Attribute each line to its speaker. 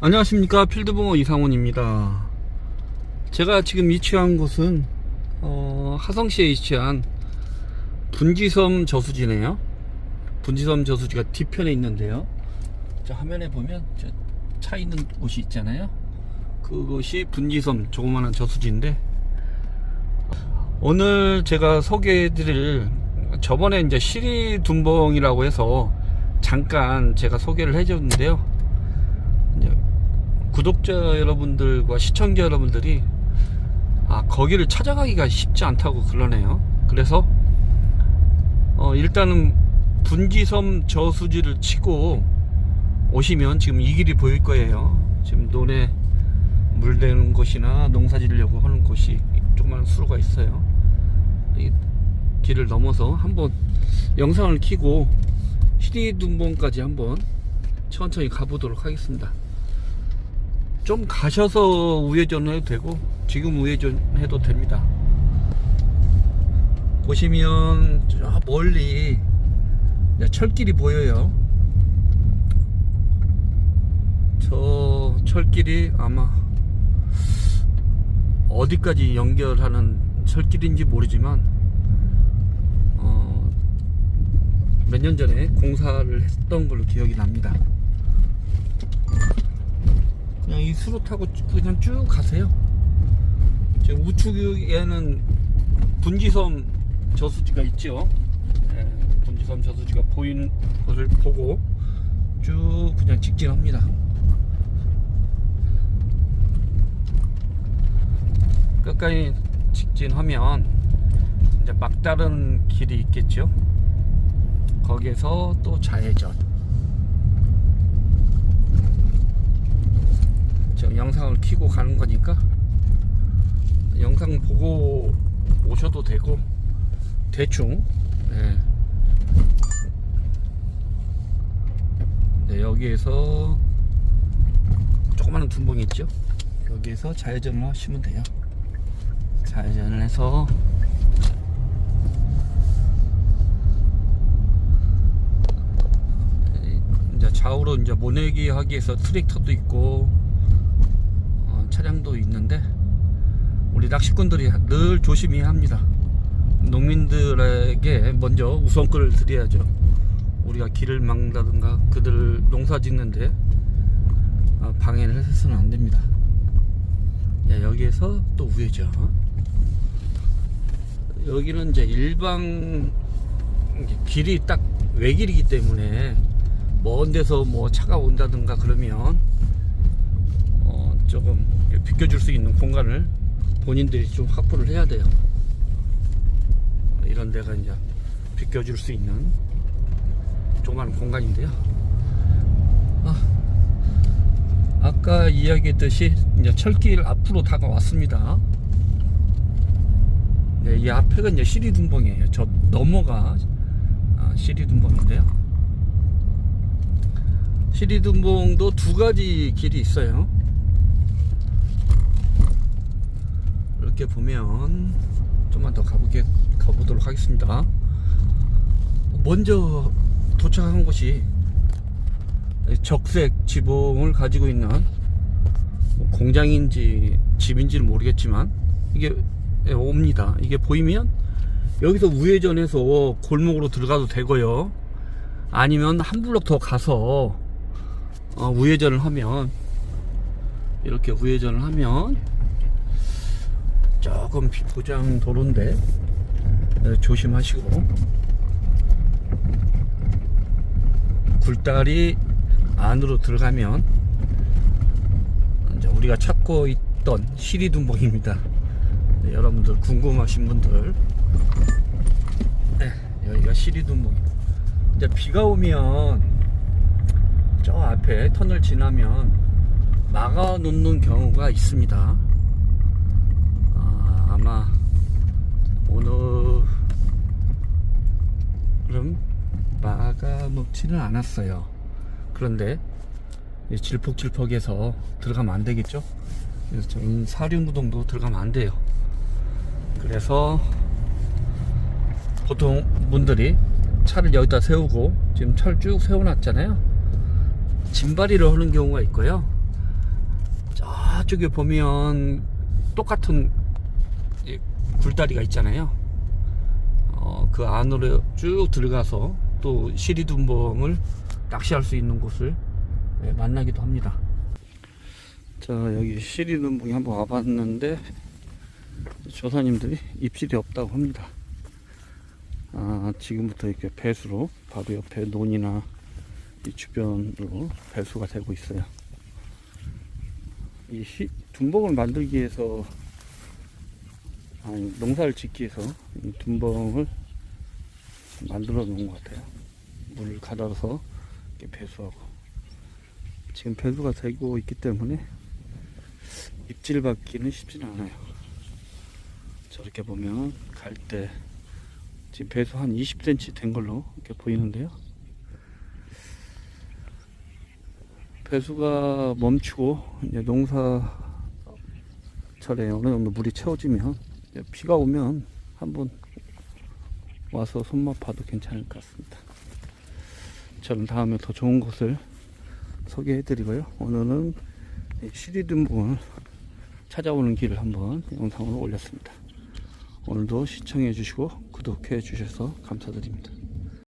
Speaker 1: 안녕하십니까. 필드붕어 이상훈입니다. 제가 지금 위치한 곳은 어, 하성시에 위치한 분지섬 저수지네요. 분지섬 저수지가 뒤편에 있는데요. 저 화면에 보면 저차 있는 곳이 있잖아요. 그곳이 분지섬 조그마한 저수지인데 오늘 제가 소개해 드릴 저번에 이제 시리둔봉이라고 해서 잠깐 제가 소개를 해줬는데요 구독자 여러분들과 시청자 여러분들이 아 거기를 찾아가기가 쉽지 않다고 그러네요. 그래서 어 일단은 분지섬 저수지를 치고 오시면 지금 이 길이 보일 거예요. 지금 논에 물대는 곳이나 농사 지으려고 하는 곳이 조그마한 수로가 있어요. 이 길을 넘어서 한번 영상을 켜고 시리둔봉까지 한번 천천히 가보도록 하겠습니다 좀 가셔서 우회전 해도 되고 지금 우회전 해도 됩니다. 보시면 저 멀리 철길이 보여요. 저 철길이 아마 어디까지 연결하는 철길인지 모르지만 어, 몇 년 전에 공사를 했던 걸로 기억이 납니다 수로 타고 쭉- 그냥 쭉 가세요. 지금 우측에는 분지섬 저수지가 있죠. 예, 분지섬 저수지가 보이는 것을 보고 쭉 그냥 직진합니다. 끝까지 직진하면 이제 막다른 길이 있겠죠. 거기에서 또 좌회전. 저 영상을 켜고 가는 거니까. 영상 보고 오셔도 되고. 대충. 네. 네, 여기에서 조그마한 둔봉이 있죠? 여기에서 좌회전을 하시면 돼요. 좌회전을 해서 좌우로 이제 모내기 하기 위해서 트랙터도 있고 어, 차량도 있는데 우리 낚시꾼들이 늘 조심히 합니다. 농민들에게 먼저 우선권을 드려야죠. 우리가 길을 막는다든가 그들 농사 짓는데 어, 방해를 해서는 안 됩니다. 야, 여기에서 또 우회전. 여기는 이제 일방 길이 딱 외길이기 때문에 먼 데서 뭐 차가 온다든가 그러면 어, 조금 비켜줄 수 있는 공간을 본인들이 좀 확보를 해야 돼요. 이런 데가 이제 비켜줄 수 있는 조그마한 공간인데요. 아, 아까 이야기했듯이 이제 철길 앞으로 다가왔습니다. 네, 이 앞에가 이제 시리둔봉이에요. 저 넘어가 아, 시리둔봉인데요. 시리둔봉도 두 가지 길이 있어요. 이렇게 보면 좀만 더 가보게 가보도록 하겠습니다. 먼저 도착한 곳이 적색 지붕을 가지고 있는 뭐 공장인지 집인지는 모르겠지만 이게 옵니다. 이게 보이면 여기서 우회전해서 골목으로 들어가도 되고요. 아니면 한 블록 더 가서 어, 우회전을 하면 이렇게 우회전을 하면 조금 비포장 도로인데 어, 조심하시고 굴다리 안으로 들어가면 이제 우리가 찾고 있던 시리둔봉입니다. 네, 여러분들 궁금하신 분들 네, 여기가 시리둔봉입니다. 이제 비가 오면 저 앞에 터널 지나면 막아 놓는 경우가 있습니다. 아, 아마 오늘은 놓지는 않았어요. 그런데 이 질퍽질퍽해서 들어가면 안 되겠죠? 그래서 저는 사륜부동도 들어가면 안 돼요. 그래서 보통 분들이 차를 여기다 세우고 지금 철쭉 세워놨잖아요. 짐바리를 하는 경우가 있고요. 앞쪽에 보면 똑같은 이 굴다리가 있잖아요. 어, 그 안으로 쭉 들어가서 또 시리둔봉을 낚시할 수 있는 곳을 예, 만나기도 합니다. 자 여기 시리둔봉에 한번 와봤는데 조사님들이 입질이 없다고 합니다. 아, 지금부터 이렇게 배수로 바로 옆에 논이나 이 주변으로 배수가 되고 있어요. 이 시, 둔봉을 만들기 위해서 아니 농사를 짓기 위해서 이 둔봉을 만들어 놓은 것 같아요. 물을 가둬서 이렇게 배수하고 지금 배수가 되고 있기 때문에 입질 받기는 쉽지는 않아요. 저렇게 보면 갈 때 지금 배수 한 20cm 된 걸로 이렇게 보이는데요. 배수가 멈추고 이제 농사철에 어느 정도 물이 채워지면 비가 오면 한번 와서 손맛 봐도 괜찮을 것 같습니다. 저는 다음에 더 좋은 곳을 소개해 드리고요. 오늘은 이 시리듬봉을 찾아오는 길을 한번 영상으로 올렸습니다. 오늘도 시청해 주시고 구독해 주셔서 감사드립니다.